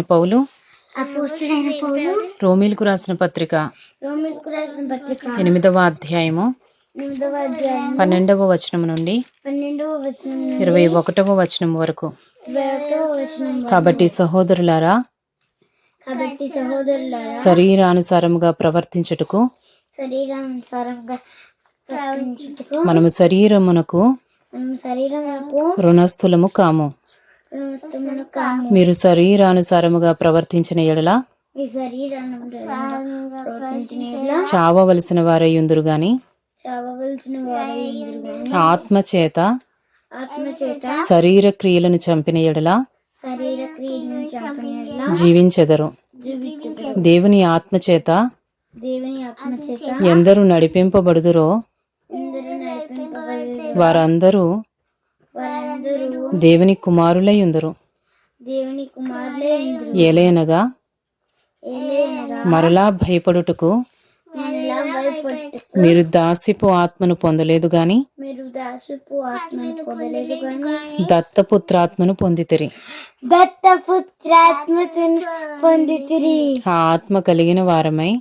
పౌలు. అపోస్తుడైన పౌలు. రోమిలకు రాసిన పత్రిక. రోమిలకు రాసిన పత్రిక. ఎనిమిదవ అధ్యాయము. పన్నెండవ వచనం నుండి ఇరవై ఒకటవ వచనం వరకు. కాబట్టి సహోదరులారా శరీరానుసారముగా ప్రవర్తించుటకు మనము శరీరమునకు రుణస్థులము కాము. మీరు శరీరానుసారముగా ప్రవర్తించిన ఎడల ఈ శరీరాన్ని ప్రవర్తించిన యెడల చావవలసిన వారై ఉందురు గాని? చావవలసిన వారే ఇందురు గాని? ఆత్మ చేత ఆత్మ చేత శరీర క్రియలను చంపిన ఎడల జీవించెదరు. జీవించుదు దేవుని ఆత్మ చేత దేవుని ఆత్మ చేత ఎందరు నడిపింపబడుదురో వారందరూ దేవుని కుమారులై ఉందరు. ఏలైనగా మరలా భయపడుటకు మీరు దాసిపు ఆత్మను పొందలేదు గాని దత్తపుత్రాత్మను పొందితిరి. పొందితిరి. ఆ ఆత్మ కలిగిన వారమై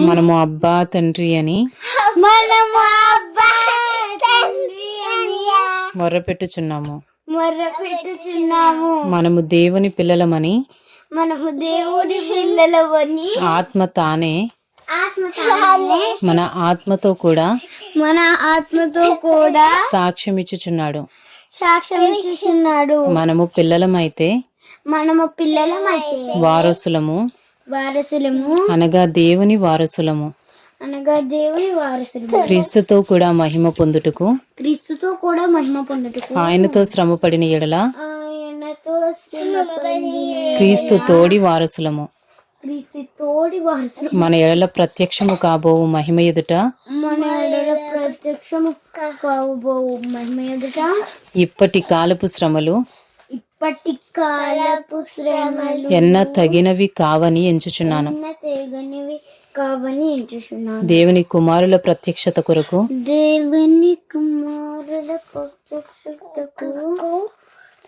మనము అబ్బా తండ్రి అని మనము అబ్బా తండ్రి అని మొర్రపెట్టుచున్నాము మొర్ర పెట్టుచున్నాము. మనము దేవుని పిల్లలమని మనము దేవుడి పిల్లలవని ఆత్మ తానే మన ఆత్మతో కూడా మన ఆత్మతో కూడా సాక్ష్యమిచ్చుచున్నాడు సాక్ష్యం ఇచ్చుచున్నాడు. మనము పిల్లలమైతే మనము పిల్లలమైతే వారసులము వారసులము అనగా దేవుని వారసులము. అనగా దేవుని వారసులు క్రీస్తుతో కూడా మహిమ పొందుటకు క్రీస్తుతో కూడా మహిమ పొందుటకు. ఆయనతో శ్రమపడిన ఎడల ఆయనతో శ్రమపడి క్రీస్తు తోడి వారసులము. క్రీస్తు తోడి వారసులు మన ఎడల ప్రత్యక్షము కాబోవు మహిమ ఎదుట. మన ఎడల ప్రత్యక్షము కాబోవు మహిమ ఎదుట. ఇప్పటి కాలపు శ్రమలు ఇప్పటి కాలపు శ్రమలు ఎన్న తగినవి కావని ఎంచుచున్నాను. తెగనివి కావని ఎంచుచున్నాను దేవుని కుమారుల ప్రత్యక్షత కొరకు దేవుని కుమారుల ప్రత్యక్షతకు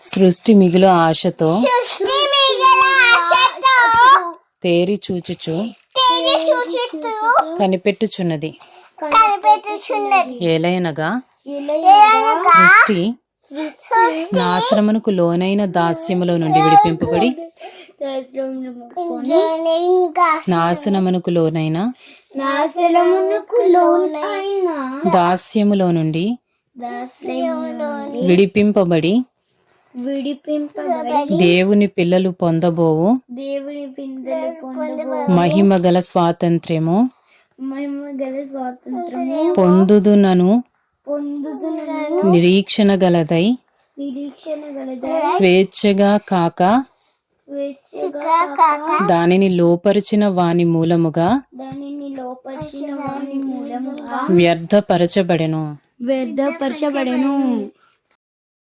సృష్టి మిగులు ఆశతో తేరి చూచుచు కనిపెట్టుచున్నది. ఏలైనగా సృష్టి నాశనమునకు లోనైన దాస్యములో నుండి విడిపింపబడి నాశనమునకు లోనైన నాశనమునకు లోనైన దాస్యములో నుండి దాస్యములో విడిపింపబడి విడిపింపబడి దేవుని పిల్లలు పొందబోవు. దేవుని మహిమ గల స్వాతంత్ర్యము మహిమ గల పొందుదునను. పొందుతున్న నిరీక్షణ గలదై నిరీక్షణ గలద. స్వేచ్ఛగా కాక దానిని లోపరిచిన వాని మూలముగా వ్యర్థపరచబడెను. వ్యర్థపరచబడెను.